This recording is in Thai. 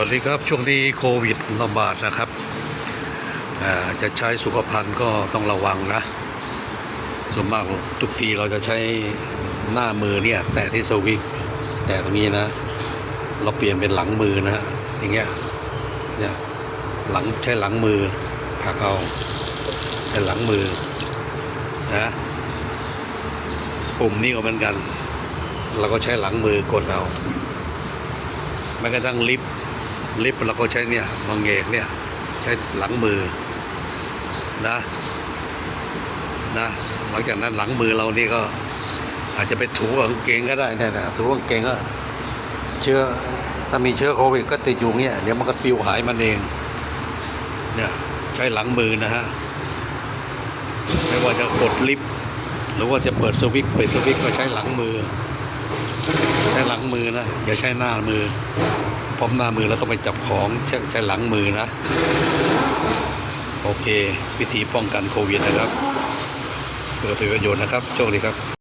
วัสดีครับ ช่วงนี้โควิดระบาดนะครับจะใช้สุขภัณฑ์ก็ต้องระวังนะ ส่วนมากทุกทีเราจะใช้หน้ามือเนี่ยแต่ที่สวิตแต่ตรงนี้นะ เราเปลี่ยนเป็นหลังมือนะฮะอย่างเงี้ยเนี่ยหลังใช้หลังมือผลักเอาใช้หลังมือนะปุ่มนี้ก็เหมือนกัน เราก็ใช้หลังมือกดเอาแม้กระทั่งลิฟต์ ลิฟต์เราก็ใช้เนี่ยมังเอกเนี่ย ใช้หลังมือนะนะหลังจากนั้นหลังมือเรานี่ก็อาจจะไปถูกับกางเกงก็ได้นี่นะถูกับกางเกงก็เชื้อถ้ามีเชื้อโควิดก็ติดอยู่เนี่ยเดี๋ยวมันก็ปิวหายมันเองเนี่ยใช้หลังมือนะฮะไม่ว่าจะกดลิฟต์หรือว่าจะเปิดสวิตช์เปิดสวิตช์ก็ใช้หลังมือ ใช้หลังมือนะอย่าใช้หน้ามือ พร้อมหน้ามือแล้วก็ไปจับของใช้ใช้หลังมือนะ โอเค วิธีป้องกันโควิดนะครับ เพื่อเป็นประโยชน์นะครับ โชคดีครับ